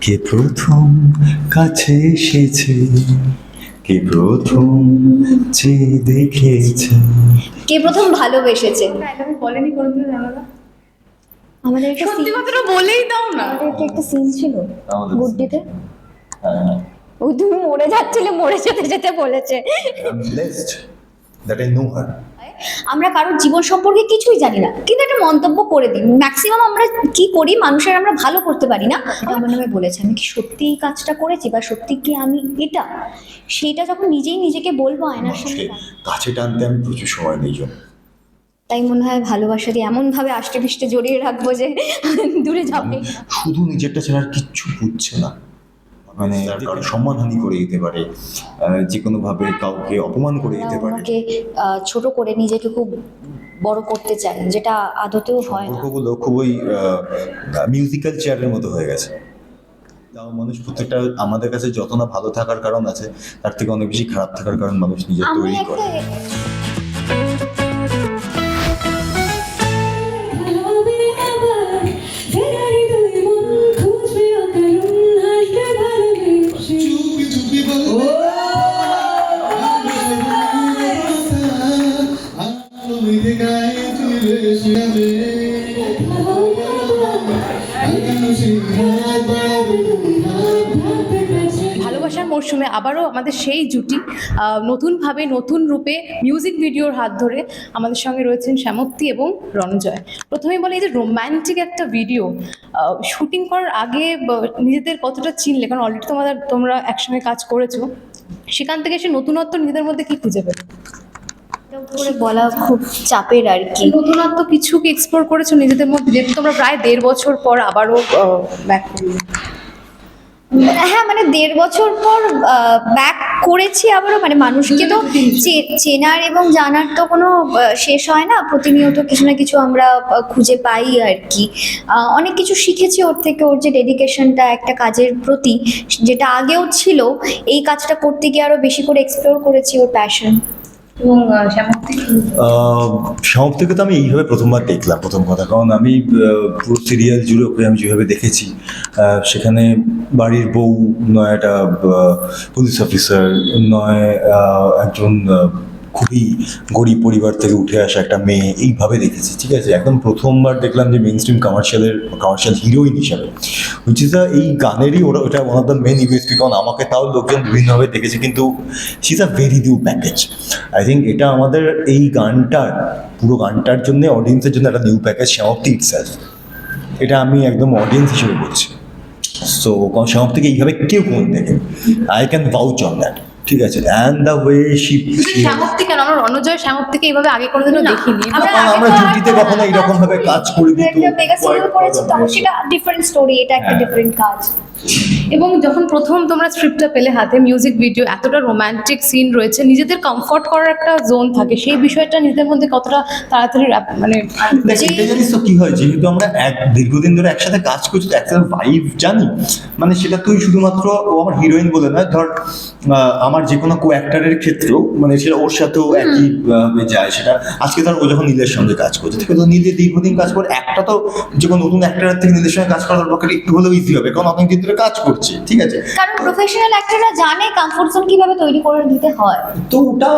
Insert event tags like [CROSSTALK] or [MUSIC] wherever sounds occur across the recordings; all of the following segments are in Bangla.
কে প্রথম কাছে এসেছে? কে প্রথম চেয়ে দেখেছে? কে প্রথম ভালোবেসেছে? বলেনি কোনোদিনও জানালা। আমাদের একটা সত্যি কথাটা বলেই দাও না। আমাদের একটা সিন ছিল গুড্ডিতে। হ্যাঁ। ওই তুমি মরে যাচ্ছিলে মরে যেতে যেতে বলেছে। That I know her. আমরা কারোর জীবন সম্পর্কে কিছুই জানি না। কিন্তু একটা মন্তব্য করে দিই। ম্যাক্সিমাম আমরা কি করি? মানুষের আমরা ভালো করতে পারি না। আমার নামে বলেছে। আমি কি সত্যি এই কাজটা করেছি বা সত্যি কি আমি এটা? সেটা যখন নিজেই নিজেকে বলব আয়নার সামনে কাছে টানতে আমি প্রচুর সময় নিই জন্য তাই মনে হয় ভালোবাসা দিয়ে এমন ভাবে আষ্টে পিষ্টে জড়িয়ে রাখব যে দূরে যাবে শুধু নিজেরটা ছাড়া আর কিচ্ছু বুঝছে না। মানে কারও সম্মানহানি করে দিতে পারে যে কোনো ভাবে কাউকে অপমান করে দিতে পারে। আহ, ছোট করে নিজেকে খুব বড় করতে চায় যেটা আদতেও হয় না। সম্পর্কগুলো খুবই মিউজিক্যাল চেয়ারের মতো হয়ে গেছে। তাও মানুষ প্রত্যেকটা আমাদের কাছে যত না ভালো থাকার কারণ আছে তার থেকে অনেক বেশি খারাপ থাকার কারণ মানুষ নিজে আমি তৈরি করে। মরশুমে আবারও আমাদের সেই জুটি নতুনভাবে নতুন রূপে মিউজিক ভিডিওর হাত ধরে আমাদের সঙ্গে রয়েছেন শ্যামপ্তি এবং রণজয়। প্রথমে বলে এই যে রোম্যান্টিক একটা ভিডিও শুটিং করার আগে নিজেদের কতটা চিনলে? কারণ অলরেডি তোমাদের তোমরা একসঙ্গে কাজ করেছ। সেখান থেকে সে নতুনত্ব নিজেদের মধ্যে কি খুঁজে পেলে? বলা খুব চাপের আর কি। নতুনত্ব কিছু কি এক্সপ্লোর করেছ নিজেদের মধ্যে? যেহেতু তোমরা প্রায় দেড় বছর পর আবারও ব্যাক করলে হ্যাঁ মানে দেড় বছর পর ব্যাক করেছি আবারও মানে মানুষকে তো চেনার এবং জানার তো কোনো শেষ হয় না। প্রতিনিয়ত কিছু না কিছু আমরা খুঁজে পাই আর কি। অনেক কিছু শিখেছি ওর থেকে, ওর যে ডেডিকেশনটা একটা কাজের প্রতি, যেটা আগেও ছিল, এই কাজটা করতে গিয়ে আরও বেশি করে এক্সপ্লোর করেছি ওর প্যাশন এবং শ্যামপ্তি সমাপ্তিকে তো আমি এইভাবে প্রথমবার দেখলাম, প্রথম কথা। কারণ আমি পুরো সিরিয়াল জুড়ে ওকে আমি যেভাবে দেখেছি সেখানে বাড়ির বউ নয় একটা পুলিশ অফিসার নয় একজন খুবই গরিব পরিবার থেকে উঠে আসা একটা মেয়ে, এইভাবে দেখেছি, ঠিক আছে? একদম প্রথমবার দেখলাম যে মেন স্ট্রিম কমার্শিয়ালের কমার্শিয়াল হিরোইন হিসাবে ইজ এই গানেরই ওরা, ওটা one of the main USP কারণ আমাকে তাও লোকজন বিভিন্নভাবে দেখেছে, কিন্তু she is a very new package I think এটা আমাদের এই গানটার, পুরো গানটার জন্য অডিয়েন্সের জন্য একটা নিউ প্যাকেজ সমাপ্তি ইটসেলফ এটা আমি একদম অডিয়েন্স হিসেবে বলছি। সো সমাপ্তিকে এইভাবে কেউ কোন দেখে I can vouch on that ঠিক আছে অ্যান্ড দ্য ওয়ে শি শ্যামক শ্যামপ্তি কেন? আমরা রণজয় থেকে এইভাবে আগে কোনোদিনও দেখিনি। আমরা আমরা জুটিতে কখনো এরকম ভাবে কাজ করিনি তো সেটা ডিফারেন্ট স্টোরি এটা একটা হ্যাঁ। ডিফারেন্ট কাজ। এবং যখন প্রথম তোমরা স্ক্রিপ্টটা পেলে হাতে মিউজিক ভিডিও এতটা রোমান্টিক সিন রয়েছে নিজেদের কমফর্ট করার একটা জোন থাকে। সেই বিষয়টা নিজেদের মধ্যে কতটা তাড়াতাড়ি মানে জানিস তো কি হয়? যেহেতু আমরা এক দীর্ঘদিন ধরে একসাথে কাজ করছি একটা ভাইব জানি। মানে সেটা তুই শুধুমাত্র ও আমার হিরোইন বলে নয় ধর আমার যে কোনো কো অ্যাক্টারের ক্ষেত্রেও মানে সেটা ওর সাথেও একই যায়। সেটা আজকে ধর ও যখন নীলের সঙ্গে কাজ করছে ঠিক আছে তো নীলের দীর্ঘদিন কাজ করে একটা তো যে কোনো নতুন অ্যাক্টারের থেকে নীলের সঙ্গে কাজ করার পক্ষে একটু হলেও ইজি হবে। কারণ অনেক দিন ধরে কাজ করছে ঠিক আছে? কারণ প্রফেশনাল অ্যাক্টররা জানে কমফোর্ট জোন কীভাবে তৈরি করে দিতে হয়। তো ওটা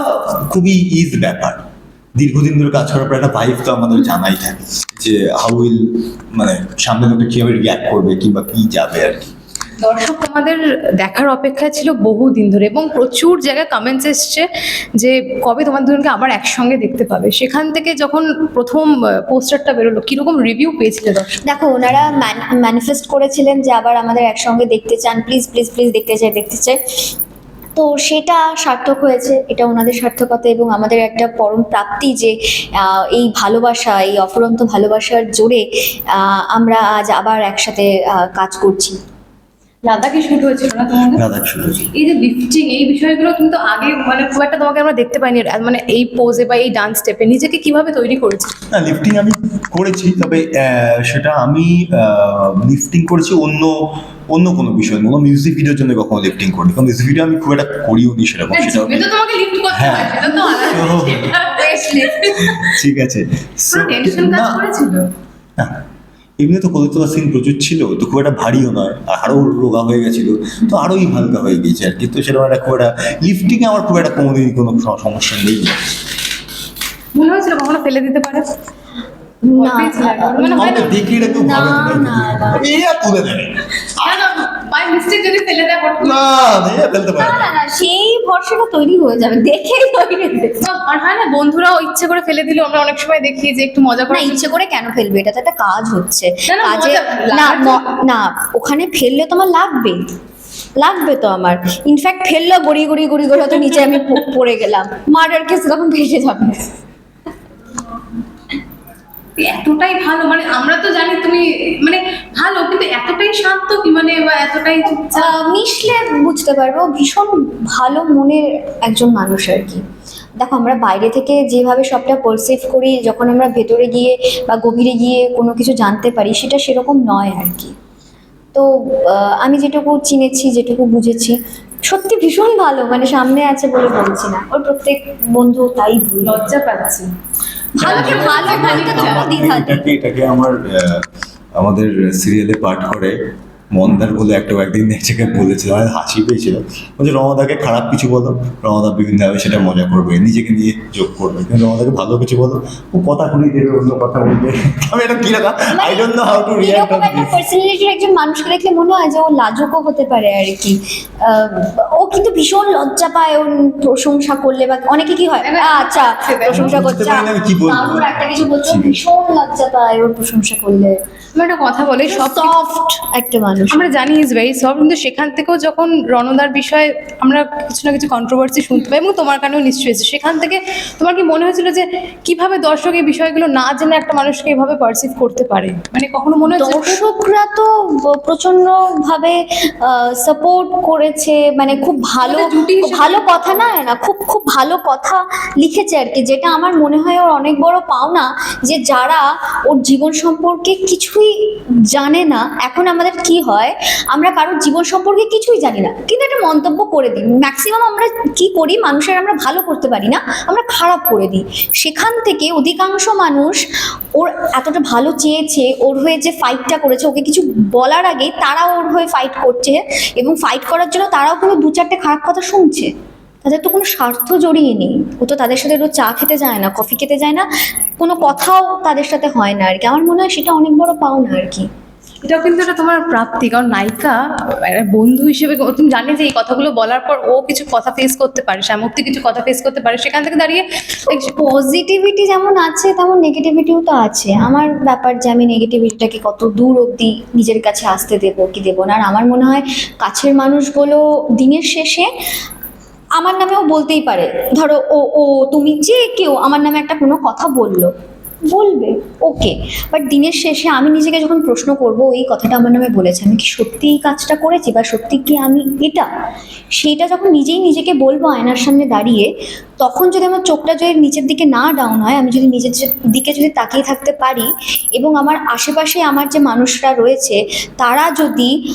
খুবই ইজ ব্যাপার। দীর্ঘদিন ধরে কাজ করার পর একটা ভাইব তো আমাদের জানাই থাকে যে হাউ উইল মানে সামনে লোকটা কীভাবে রিয়াক্ট করবে কিংবা কি যাবে আর কি। দর্শক তোমাদের দেখার অপেক্ষায় ছিল বহু দিন ধরে এবং প্রচুর জায়গায় কমেন্টস এসছে যে কবে তোমাদের দুজনকে আবার একসঙ্গে দেখতে পাবে। সেখান থেকে যখন প্রথম পোস্টারটা বেরোলো, কীরকম রিভিউ পেয়েছিলে দেখো, ওনারা ম্যানিফেস্ট করেছিলেন যে আবার আমাদের একসঙ্গে দেখতে চান প্লিজ প্লিজ প্লিজ দেখতে চাই দেখতে চাই। তো সেটা সার্থক হয়েছে, এটা ওনাদের সার্থকতা এবং আমাদের একটা পরম প্রাপ্তি যে এই ভালোবাসা, এই অফুরন্ত ভালোবাসার জোরে আমরা আজ আবার একসাথে কাজ করছি। লাদাখে শুট হয়েছিল না তোমাদের? রাধা শুরু এই যে লিফটিং এই বিষয়গুলো কিন্তু আগে মানে খুব একটা তোমাকে আমরা দেখতে পাইনি। মানে এই পোজে বা এই ডান্স স্টেপে নিজেকে কীভাবে তৈরি করেছে না লিফটিং আমি করেছি তবে সেটা আমি লিফটিং করেছি অন্য অন্য কোনো বিষয় কোনো মিউজিক ভিডিওর জন্য কখনো লিফটিং করিনি। কারণ মিউজিক ভিডিও আমি খুব একটা করিও নি সেরকম সেটা তোমাকে লিফট করতে হ্যাঁ। সেটা তো তো-। [LAUGHS] ঠিক আছে। না, এমনি তো কোলে তোলা সিন প্রচুর ছিল তো খুব একটা ভারীও নয় আর আরও রোগা হয়ে গেছিল তো আরোই হালকা হয়ে গেছে আর কি তো সেরকম একটা খুব একটা লিফটিংয়ে আমার খুব একটা কোনোদিনই কোনো সমস্যা নেই। মনে হয়েছিল কখনো ফেলে দিতে পারে? না। না। না। যদি ফেলে দেয় না ফেলতে পারে না। না। সেই ভরসাটা তৈরি হয়ে যাবে দেখেই তৈরি আর হয় না বন্ধুরাও ইচ্ছে করে ফেলে দিল আমরা অনেক সময় দেখি যে একটু মজা করে ইচ্ছে করে কেন ফেলবে? এটা তো একটা কাজ হচ্ছে। না, না, কাজে না না ওখানে ফেললে তো আমার লাগবে। লাগবে তো আমার। ইনফ্যাক্ট ফেলল গড়িয়ে গড়িয়ে গড়িয়ে গড়িয়ে হয়তো নিচে আমি পড়ে গেলাম। মার্ডার কেস তখন ভেসে যাবে। এতটাই ভালো মানে আমরা তো জানি তুমি মানে ভালো কিন্তু এতটাই শান্ত কি মানে বা এতটাই মিশলে বুঝতে পারব ভীষণ ভালো মনের একজন মানুষ আর কি। দেখো আমরা বাইরে থেকে যেভাবে সবটা পারসিভ করি যখন আমরা ভেতরে গিয়ে বা গভীরে গিয়ে কোনো কিছু জানতে পারি সেটা সেরকম নয় আর কি। তো আমি যেটুকু চিনেছি যেটুকু বুঝেছি সত্যি ভীষণ ভালো মানে সামনে আছে বলে বলছি না ওর প্রত্যেক বন্ধু তাই লজ্জা পাচ্ছি। ভালোকে ভালো দ্বিধা নেই। এটাকে এটাকে আমার আমাদের সিরিয়ালে পাঠ করে মন্দার বলে একটা একদিন এটাকে বলেছিল আমার হাসি পেয়েছিল। বলছে রমাদাকে খারাপ কিছু বলো রমাদা বিভিন্নভাবে সেটা মজা করবে নিজেকে নিয়ে যোগ করবে। কিন্তু রমাদাকে ভালো কিছু বলো ও কথা খুলি দেবে অন্য কথা বলবে। [LAUGHS] আমি এটা কি রাখা I don't know how to react এরকম একটা পার্সোনালিটির একজন মানুষকে দেখলে মনে হয় যে ও লাজুকও হতে পারে আর কি। আহ, ও কিন্তু ভীষণ লজ্জা পায় ও প্রশংসা করলে বা অনেকে কি হয় আহ, আচ্ছা প্রশংসা করছে আমি কি বলব। একটা কিছু বলছে ও। ভীষণ লজ্জা পায় ওর প্রশংসা করলে। আমি একটা কথা বলি সব সফট একটা মানুষ। আমরা জানি ইজ ভেরি সফট কিন্তু সেখান থেকেও যখন রণদার বিষয়ে আমরা কিছু না কিছু কন্ট্রোভার্সি শুনতে পাই এবং তোমার কানেও নিশ্চয়ই এসেছে সেখান থেকে তোমার কি মনে হয়েছিল যে কীভাবে দর্শক এই বিষয়গুলো না জেনে একটা মানুষকে এভাবে পারসিভ করতে পারে? মানে কখনো মনে হয়েছে দর্শকরা তো প্রচণ্ড ভাবে সাপোর্ট করেছে মানে খুব ভালো ভালো কথা না না খুব খুব ভালো কথা লিখেছে আর কি যেটা আমার মনে হয় ওর অনেক বড় পাওনা যে যারা ওর জীবন সম্পর্কে কিছুই জানে না এখন আমাদের কি হয়, আমরা কারোর জীবন সম্পর্কে কিছুই জানি না। কিন্তু একটা মন্তব্য করে দিই। ম্যাক্সিমাম আমরা কি করি, মানুষের আমরা ভালো করতে পারি না, আমরা খারাপ করে দিই। সেখান থেকে অধিকাংশ মানুষ ওর এতটা ভালো চেয়েছে, ওর হয়ে যে ফাইটটা করেছে, ওকে কিছু বলার আগেই তারা ওর হয়ে ফাইট করছে এবং ফাইট করার জন্য তারাও কোনো দু চারটে খারাপ কথা শুনছে। তাদের তো কোনো স্বার্থ জড়িয়ে নেই। ও তো তাদের সাথে রোজ চা খেতে যায় না কফি খেতে যায় না কোনো কথাও তাদের সাথে হয় না আর কি। আমার মনে হয় সেটা অনেক বড় পাওনা আর কি। এটাও কিন্তু এটা তোমার প্রাপ্তি কারণ নায়িকা একটা বন্ধু হিসেবে তুমি জানে যে এই কথাগুলো বলার পর ও কিছু কথা ফেস করতে পারে শ্যামক্তি কিছু কথা ফেস করতে পারে সেখান থেকে দাঁড়িয়ে পজিটিভিটি যেমন আছে তেমন নেগেটিভিটিও তো আছে। আমার ব্যাপার যে আমি নেগেটিভিটিটাকে কত দূর অবধি নিজের কাছে আসতে দেবো কি দেবো না আর আমার মনে হয় কাছের মানুষগুলো দিনের শেষে আমার নামেও বলতেই পারে। ধরো ও ও, তুমি যে কেউ, আমার নামে একটা কোনো কথা বলল। বলবে, ওকে। বাট দিনের শেষে আমি নিজেকে যখন প্রশ্ন করব এই কথাটা আমার নামে বলেছে। আমি কি সত্যি এই কাজটা করেছি বা সত্যি কি আমি এটা? সেইটা যখন নিজেই নিজেকে বলব আয়নার সামনে দাঁড়িয়ে, তখন যদি আমার চোখটা যদি নিচের দিকে না ডাউন হয়, আমি যদি নিজের দিকে যদি তাকিয়ে থাকতে পারি এবং আমার আশেপাশে আমার যে মানুষরা রয়েছে, তারা যদি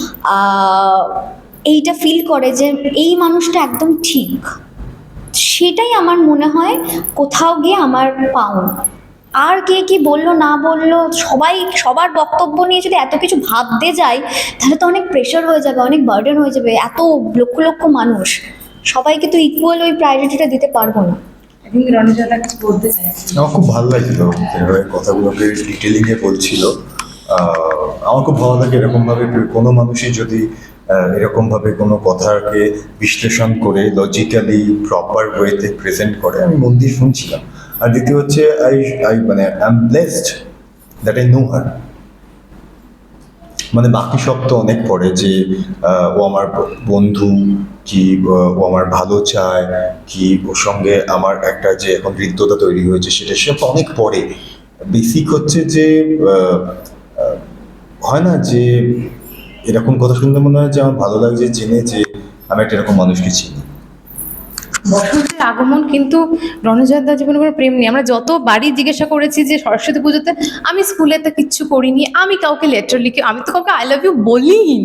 এইটা ফিল করে যে এই মানুষটা একদম ঠিক। সেটাই আমার মনে হয় কোথাও গিয়ে আমার পাওনা। আর কে কি বলল না বলল সবাই সবার বক্তব্য নিয়ে যদি এত কিছু ভাবতে যাই তাহলে তো অনেক প্রেশার হয়ে যাবে অনেক বার্ডেন হয়ে যাবে এত লক্ষ লক্ষ মানুষ। সবাইকে তো ইকুয়াল ওই প্রায়োরিটিটা দিতে পারব না। আমার খুব ভালো লাগছিল কথাগুলোকে ডিটেলিংয়ে বলছিল। আমার খুব ভালো লাগে এরকমভাবে কোনো মানুষই যদি এরকমভাবে কোনো কথাকে বিশ্লেষণ করে লজিক্যালি প্রপার ওয়েতে প্রেজেন্ট করে আমি মন দিয়ে শুনছিলাম। আর দ্বিতীয় হচ্ছে আই আই মানে I am blessed that I know her মানে বাকি সব তো অনেক পরে যে ও আমার বন্ধু, কি ও আমার ভালো চায়, কি, ওর সঙ্গে আমার একটা যে এখন হৃদ্যতা তৈরি হয়েছে সেটা তো অনেক পরে। বেসিক হচ্ছে যে হয় না যে এরকম কথা শুনতে মনে হয় যে আমার ভালো লাগছে জেনে যে আমি একটা এরকম মানুষকে চিনি। বসন্তের আগমন কিন্তু রণজয়দার জীবনে কোনো প্রেম নেই। আমরা যত বাড়ি জিজ্ঞাসা করেছি যে সরস্বতী পুজোতে আমি স্কুলে তো কিচ্ছু করিনি আমি কাউকে লেটার লিখে আমি তো কাউকে আই লাভ ইউ বলিনি।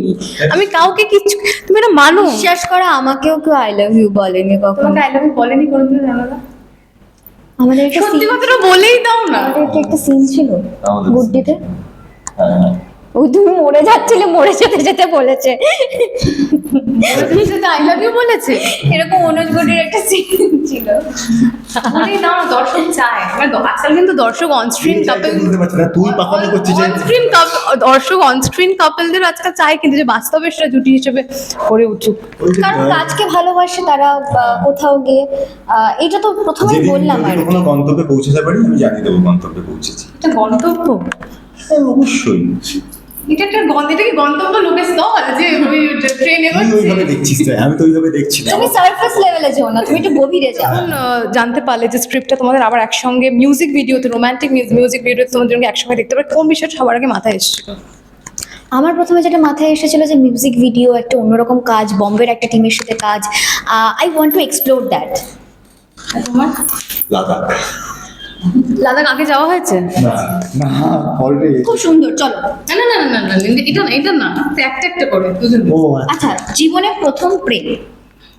আমি কাউকে কিচ্ছু তুমি এটা মানো? বিশ্বাস করা আমাকেও কেউ আই লাভ ইউ বলেনি কখনো। তোমাকে আই লাভ ইউ বলেনি কোনোদিন রণদা আমাদের একটা সত্যি কথাটা বলেই দাও না। আমাদের একটা সিন ছিল গুড্ডিতে। হ্যাঁ। ওই তুমি মরে যাচ্ছিলে মরে যেতে যেতে বলেছে। আই লাভ ইউ বলেছে? এরকম অনুজ গুটির একটা সিন ছিল। না, দর্শক চায়। আজকাল কিন্তু দর্শক কাপল তুই পাকামি করছিস দর্শক কাপলদের আজকাল চায় কিন্তু যে বাস্তবে সেটা জুটি হিসেবে করে উঠুক। কারণ কাজকে ভালোবাসে তারা কোথাও গিয়ে আহ, এটা তো প্রথমেই বললাম আর। গন্তব্যে পৌঁছাতে পারি আমি জানিয়ে দেবো গন্তব্যে পৌঁছেছি। এটা গন্তব্য? হ্যাঁ, অবশ্যই। এটা একটা এটা কি গন্তব্য লোকের স্থল যে ওই ট্রেন ওইভাবে দেখছিস তাই আমি তো ওইভাবে দেখছি না। তুমি সারফেস লেভেলে যেও না তুমি একটু গভীরে যাও। এখন জানতে পারলে যে স্ক্রিপ্টটা তোমাদের আবার একসঙ্গে মিউজিক ভিডিওতে রোমান্টিক মিউজিক ভিডিওতে একসঙ্গে দেখতে পারে কোন বিষয়টা সবার আগে মাথায় এসেছিল? আমার প্রথমে যেটা মাথায় এসেছিল যে মিউজিক ভিডিও একটা অন্যরকম কাজ বম্বের একটা টিমের সাথে কাজ। I want to explore that তোমার? লাদাখ। লাদাখ আগে যাওয়া হয়েছে? না না অলরেডি খুব সুন্দর চলো। না না না না না এটা না এটা না তো একটা একটা করে ও আচ্ছা জীবনে প্রথম প্রেম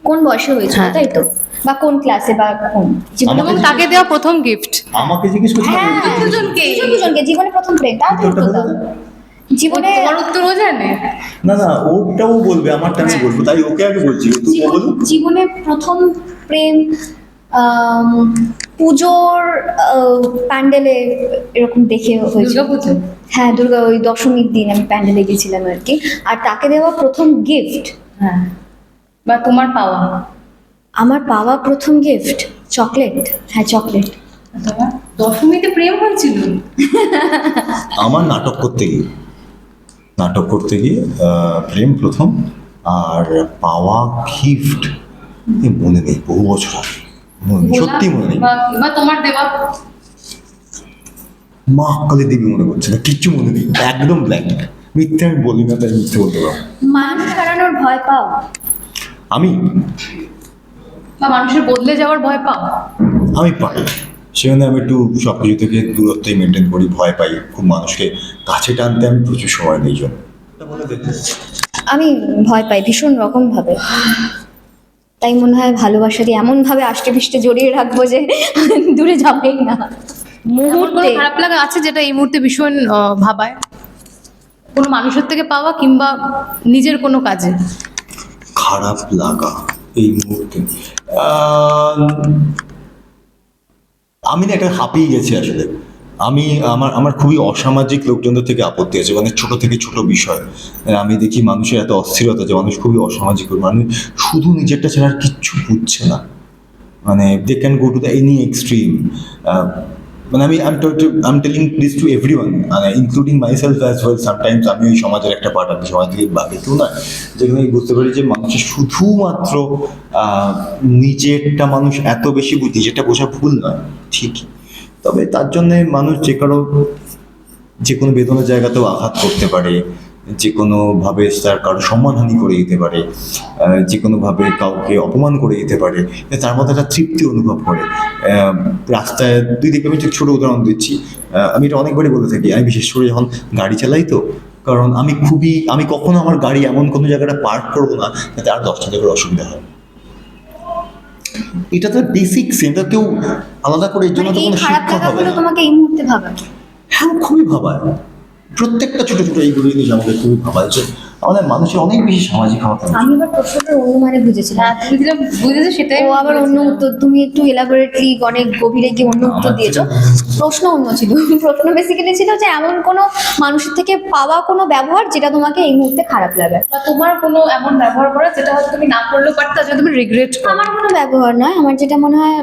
কোন বয়সে হয়েছিল হ্যাঁ। তাই তো? বা কোন ক্লাসে বা কোন? এবং তাকে দেওয়া প্রথম গিফট আমাকে জিজ্ঞেস করছিস হ্যাঁ দুজনকে। দুজনকে জীবনে প্রথম প্রেম তার তো উত্তর দাও। জীবনে তোমার উত্তর ও জানে? না না ওটাও বলবে আমারটা আমি বলব তাই ওকে আগে বলছি জীবন- জীবনে প্রথম প্রেম পুজোর প্যান্ডেলে এরকম দেখে হয়েছিল। হ্যাঁ দুর্গা ওই দশমীর দিন আমি প্যান্ডেলে গেছিলাম আর কি। আর তাকে দেওয়া প্রথম গিফট হ্যাঁ। বা তোমার পাওয়া? আমার পাওয়া প্রথম গিফট চকলেট হ্যাঁ চকলেট তোমার দশমীতে প্রেম হয়েছিল? আমার নাটক করতে গিয়ে। নাটক করতে গিয়ে প্রেম প্রথম আর পাওয়া গিফট মনে নেই বহু বছর আগে। সত্যি মনে নেই। বা তোমার দেওয়া মা কালী দেবী মনে করছে না কিচ্ছু মনে নেই একদম ব্ল্যাঙ্ক মিথ্যে আমি বলি না তাই মিথ্যে বলতে পারব মানুষ হারানোর ভয় পাও? আমি? বা মানুষের বদলে যাওয়ার ভয় পাও? আমি পাই। সেখানে আমি একটু সব কিছু থেকে দূরত্বই মেনটেন করি ভয় পাই। খুব মানুষকে কাছে টানতে আমি প্রচুর সময় নেই জন্য। আমি ভয় পাই ভীষণ রকম ভাবে তাই মনে হয় ভালোবাসা দিয়ে এমন ভাবে আষ্টে পিষ্টে জড়িয়ে রাখব যে [LAUGHS] দূরে যাবেই না। মুহূর্তে খারাপ লাগা আছে যেটা এই মুহূর্তে ভীষণ ভাবায়? কোনো মানুষের থেকে পাওয়া কিংবা নিজের কোনো কাজে? খারাপ লাগা এই মুহূর্তে। আমি না এটা হাঁপিয়ে গেছি আসলে। আমি, আমার আমার খুবই অসামাজিক লোকজনদের থেকে আপত্তি আছে মানে ছোট থেকে ছোট বিষয়। আমি দেখি মানুষের এত অস্থিরতা যে মানুষ খুবই অসামাজিক মানুষ শুধু নিজেরটা ছাড়া আর কিচ্ছু বুঝছে না। মানে they can go to the any extreme মানে আমি am am telling this to everyone মানে including myself as well sometimes আমি ওই সমাজের একটা পার্ট আমি সমাজ থেকে বাকি কেউ না যেখানে আমি বুঝতে পারি যে মানুষের শুধুমাত্র নিজেরটা মানুষ এত বেশি বুঝি যেটা বোঝা ভুল নয় ঠিকই তবে তার জন্যে মানুষ যে কারও যে কোনো বেদনার জায়গাতেও আঘাত করতে পারে, যে কোনোভাবে তার কারও সম্মানহানি করে দিতে পারে যে কোনোভাবে কাউকে অপমান করে দিতে পারে তার মধ্যে একটা তৃপ্তি অনুভব করে। রাস্তায় দুই দিকে আমি একটা ছোটো উদাহরণ দিচ্ছি। আমি এটা অনেকবারই বলে থাকি। আমি বিশেষ করে যখন গাড়ি চালাই তো, কারণ আমি খুবই, আমি কখনো আমার গাড়ি এমন কোনো জায়গাটা পার্ক করব না যাতে আর দশটা জায়গার অসুবিধা হয়। এটা তো বেসিক এটা কেউ আলাদা করে এর জন্য মানে তো কোনো শিক্ষা হবে না। তোমাকে এই মুহূর্তে ভাবা হ্যাঁ খুবই ভাবায়। প্রত্যেকটা ছোট ছোট এইগুলো জিনিস আমাকে খুবই ভাবায় যে আমাদের মানুষের অনেক বেশি সামাজিক হওয়া আমি আবার প্রশ্নটা অন্য মানে বুঝেছিলাম। হ্যাঁ তুমি যেটা বুঝেছ সেটাই ও আবার অন্য উত্তর তুমি একটু এলাবোরেটলি অনেক গভীরে গিয়ে অন্য উত্তর দিয়েছ। প্রশ্ন অন্য ছিল। প্রশ্ন বেসিক্যালি ছিল যে এমন কোনো মানুষের থেকে পাওয়া কোনো ব্যবহার যেটা তোমাকে এই মুহূর্তে খারাপ লাগে? বা তোমার কোনো এমন ব্যবহার করা যেটা হয়তো তুমি না করলেও পারতে তার তুমি রিগ্রেট করো? আমার কোনো ব্যবহার নয়। আমার যেটা মনে হয়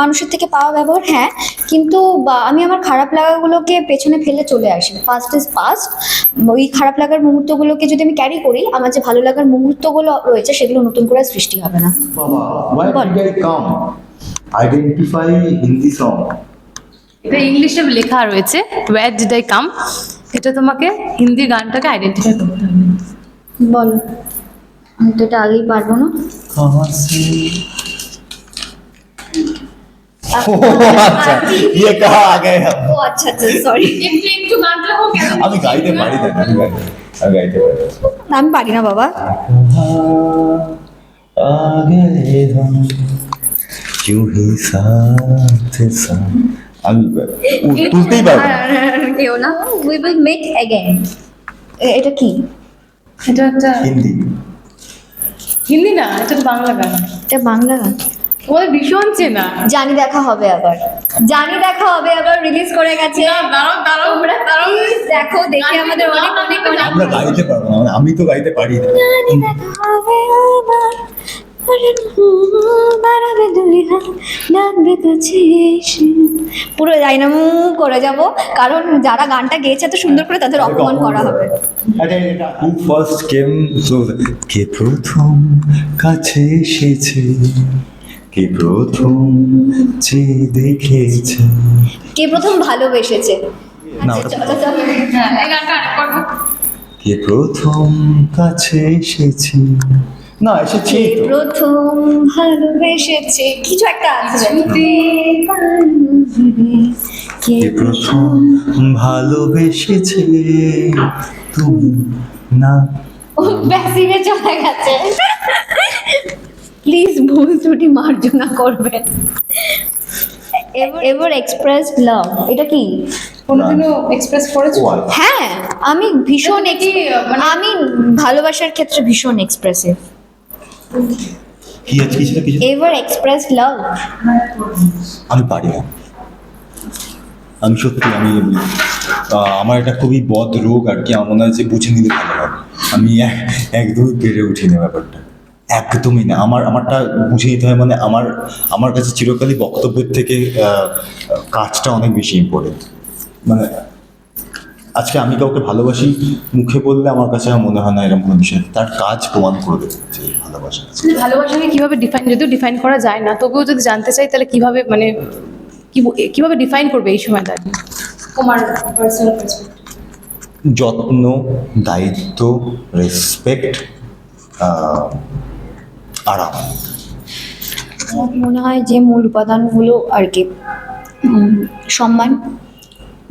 মানুষের থেকে পাওয়া ব্যবহার হ্যাঁ। কিন্তু বা আমি আমার খারাপ লাগাগুলোকে পেছনে ফেলে চলে আসি। ফার্স্ট ইজ ফার্স্ট ওই খারাপ লাগার মুহূর্তগুলোকে যদি আমি ক্যারি করি আমার যে ভালো লাগার মুহূর্তগুলো রয়েছে সেগুলো নতুন করে আর সৃষ্টি হবে না Why did I come? Identify Hindi song. এটা ইংলিশে লেখা রয়েছে ওয়্যার ডিড আই কাম এটা তোমাকে হিন্দি গানটাকে আইডেন্টিফাই করতে হবে বলো আমি তো এটা আগেই পারবো না कहाँ से আচ্ছা ये कहा आ गए हम ও আচ্ছা আচ্ছা সরি একটু একটু গানটা হোক কেন আমি গাইতে পারি না আমি আমি পারি না বাবা। আমি তুলতেই পারব না। উই উইল মেট অ্যাগেন এটা কি? এটা একটা হিন্দি। না এটা বাংলা গান। এটা বাংলা গান। তোমাদের ভীষণ চেনা। জানি দেখা হবে আবার। জানি দেখা হবে আবার রিলিজ করে গেছে। দাঁড়াও দাঁড়াও তোমরা please দেখো দেখে আমাদের অনেক অনেক অনেক আমরা গাইতে পারব না মানে আমি তো গাইতে পারি না। জানি দেখা হবে আবার। পুরো ডাইনামো করে যাব। কারণ যারা গানটা গেয়েছে এত সুন্দর করে তাদের অপমান করা হবে। হু ফার্স্ট কেম কে প্রথম কাছে এসেছে? কে প্রথম চেয়ে দেখেছে? কে প্রথম ভালোবেসেছে? না, আচ্ছা, ওটা- চলো, চলো। হ্যাঁ এই গানটা আরেক করব কে প্রথম কাছে এসেছে? না এসেছি কে প্রথম ভালোবেসেছে? কিছু একটা আছে কে কে প্রথম ভালোবেসেছে? তুমি না। ও ব্যাসিনে চলে গেছে। প্লিজ ভুল ত্রুটি মার্জনা করবেন এবার এক্সপ্রেস লাভ এটা কি? কোনোদিনও এক্সপ্রেস করেছ? আচ্ছা। হ্যাঁ আমি ভীষণ এটা মানে- আমি ভালোবাসার ক্ষেত্রে ভীষণ এক্সপ্রেসিভ কি আছে কিছু কিছু এভার এক্সপ্রেস লাভ আমি পারি না। আমি সত্যি আমি আমার এটা খুবই বদ রোগ আর কি আমার মনে হয় যে বুঝে নিলে ভালো হবে। আমি এক- একদমই পেরে উঠি না ব্যাপারটা। একদমই না। আমার আমারটা বুঝে নিতে হয় মানে আমার আমার কাছে চিরকালই বক্তব্যের থেকে কাজটা অনেক বেশি ইম্পর্টেন্ট মানে আজকে আমি কাউকে ভালোবাসি মুখে বললে আমার কাছে মনে হয় না এরকম কোনো বিষয়। তার কাজ প্রমাণ করে দেবে যে ভালোবাসা ভালোবাসাকে কীভাবে ডিফাইন যদিও ডিফাইন করা যায় না তবুও যদি জানতে চাই তাহলে কীভাবে মানে কীভাবে ডিফাইন করবে এই সময় দাঁড়িয়ে তোমার পার্সোনাল যত্ন দায়িত্ব রেসপেক্ট আরাম। আমার মনে হয় যে মূল উপাদানগুলো আর কি সম্মান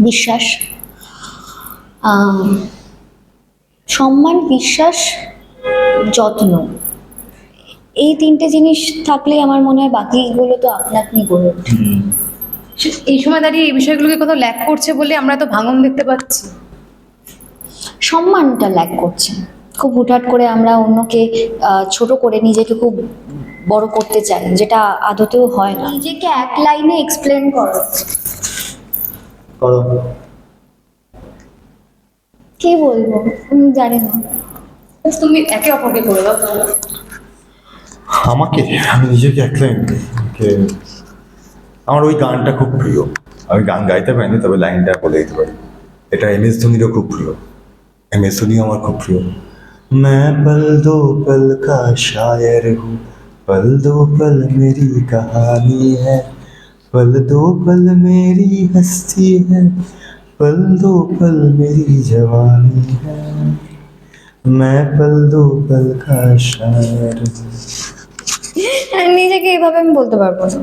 বিশ্বাস সম্মান বিশ্বাস যত্ন। এই তিনটে জিনিস থাকলে আমার মনে হয় বাকিগুলো তো আপনা আপনি গড়ে ওঠে। এই সময় দাঁড়িয়ে এই বিষয়গুলোকে কোথাও ল্যাক করছে বলে আমরা তো ভাঙন দেখতে পাচ্ছি। সম্মানটা ল্যাক করছে। খুব হুটহাট করে আমরা অন্যকে আহ, ছোট করে নিজেকে খুব বড় করতে চাই যেটা আদতেও হয় না। নিজেকে এক লাইনে এক্সপ্লেন করো। করো। কি বলব? আমি জানি না। তুমি একে অপরকে করে দাও। আমাকে? আমি নিজেকে এক লাইন আমার ওই গানটা খুব প্রিয়। আমি গান গাইতে পারিনি তবে লাইনটা বলে দিতে পারি। এটা এম এস ধোনিরও খুব প্রিয়। এম এস ধোনিও আমার খুব প্রিয়। मैं पल दो पल का शायर हूँ पल दो पल मेरी कहानी है पल दो पल मेरी हस्ती है पल दो पल मेरी जवानी है मैं पल दो पल का शायर हूँ [LAUGHS] নিজেকে এভাবে আমি বলতে পারবো না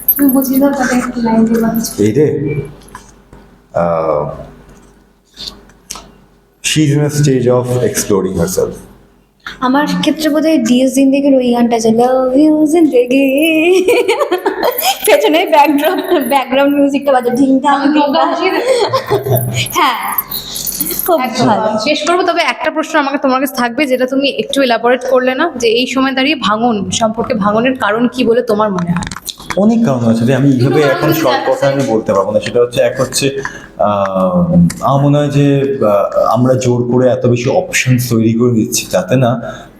তুমি বুঝিয়ে দাও তাকে একটু লাইন দিয়ে এই রে she is in a stage of exploring herself আমার ক্ষেত্রে বোধ হয় ডিএস জিন্দেগির ওই গানটা যে লাভ ইউ জিন্দেগি পেছনে ব্যাকগ্রাউন্ড ব্যাকগ্রাউন্ড মিউজিকটা বাজে ঢিং ঢাং। ঢিং ঢাং। হ্যাঁ খুব একদম। ভালো। শেষ করব তবে একটা প্রশ্ন আমাকে তোমার কাছে থাকবে যেটা তুমি একটু এলাবোরেট করলে না যে এই সময় দাঁড়িয়ে ভাঙন সম্পর্কে ভাঙনের কারণ কি বলে তোমার মনে হয়? অনেক কারণ আছে যে আমি এইভাবে [LAUGHS] এখন সব কথা আমি বলতে পারব না। সেটা হচ্ছে এক হচ্ছে আহ, আমার মনে হয় যে আমরা জোর করে এত বেশি অপশন তৈরি করে দিচ্ছি তাতে না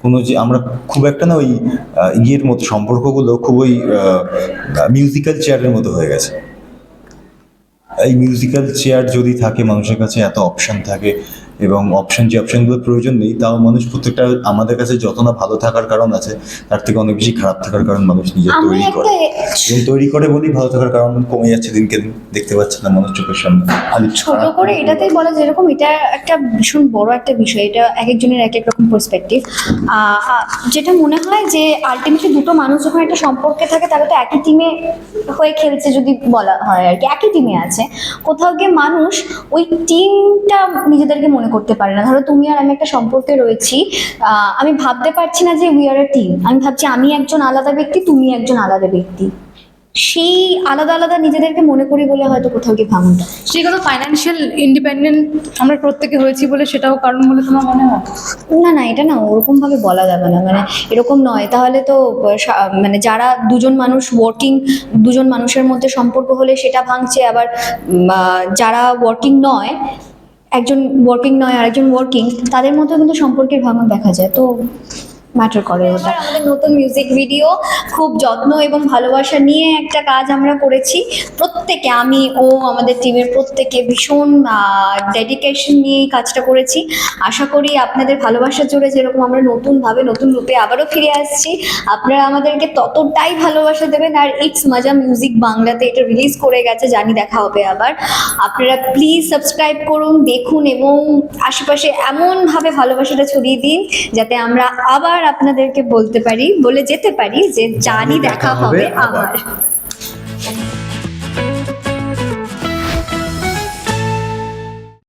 কোনো যে আমরা খুব একটা না ওই ইয়ের মতো সম্পর্কগুলো খুব ওই মিউজিক্যাল চেয়ারের মতো হয়ে গেছে। এই মিউজিক্যাল চেয়ার যদি থাকে মানুষের কাছে এত অপশন থাকে এবং অপশন যে অপশনগুলোর প্রয়োজন নেই তাও মানুষ প্রত্যেকটা আমাদের কাছে যত না ভালো থাকার কারণ আছে তার থেকে অনেক বেশি খারাপ থাকার কারণ মানুষ নিজে তৈরি করে। এবং তৈরি করে বলেই ভালো থাকার কারণ কমে যাচ্ছে দিনকে দিন দেখতে পাচ্ছে না মানুষ চোখের সামনে। ছোট করে এটাতেই বলা যেরকম এটা একটা ভীষণ বড় একটা বিষয় এটা এক একজনের এক এক রকম পার্সপেক্টিভ যেটা মনে হয় যে আলটিমেটলি দুটো মানুষ যখন একটা সম্পর্কে থাকে তারা তো একই টিমে হয়ে খেলছে যদি বলা হয় আর কি একই টিমে আছে। কোথাও গিয়ে মানুষ ওই টিমটা নিজেদেরকে মনে করতে পারে না। ধরো তুমি আর আমি একটা সম্পর্কে রয়েছি আমি ভাবতে পারছি না যে উই আর এ টিম আমি ভাবছি আমি একজন আলাদা ব্যক্তি তুমি একজন আলাদা ব্যক্তি। সেই আলাদা আলাদা নিজেদেরকে মনে করি বলে হয়তো কোথাও গিয়ে ভাঙনটা সেই কথা ফাইন্যান্সিয়াল ইন্ডিপেন্ডেন্ট আমরা প্রত্যেকে হয়েছি বলে সেটাও কারণ বলে তোমার মনে হয়? না না এটা না ওরকম ভাবে বলা যাবে না। মানে এরকম নয়। তাহলে তো মানে যারা দুজন মানুষ ওয়ার্কিং দুজন মানুষের মধ্যে সম্পর্ক হলে সেটা ভাঙছে। আবার যারা ওয়ার্কিং নয় একজন ওয়ার্কিং নয় আর একজন ওয়ার্কিং তাদের মধ্যে কিন্তু সম্পর্কের ভাঙন দেখা যায়। তো ম্যাটার করে ওটা। আমাদের নতুন মিউজিক ভিডিও খুব যত্ন এবং ভালোবাসা নিয়ে একটা কাজ আমরা করেছি। প্রত্যেকে, আমি, ও, আমাদের টিমের প্রত্যেকে ভীষণ ডেডিকেশন নিয়ে এই কাজটা করেছি। আশা করি আপনাদের ভালোবাসার জোরে যেরকম আমরা নতুনভাবে, নতুন রূপে আবারও ফিরে আসছি, আপনারা আমাদেরকে ততটাই ভালোবাসা দেবেন। আর ইটস মজা মিউজিক বাংলাতে এটা রিলিজ করে গেছে, জানি দেখা হবে আবার। আপনারা প্লিজ সাবস্ক্রাইব করুন, দেখুন এবং আশেপাশে এমনভাবে ভালোবাসাটা ছড়িয়ে দিন, যাতে আমরা আবার আপনাদেরকে বলতে পারি বলে যেতে পারি যে জানি দেখা হবে আবার।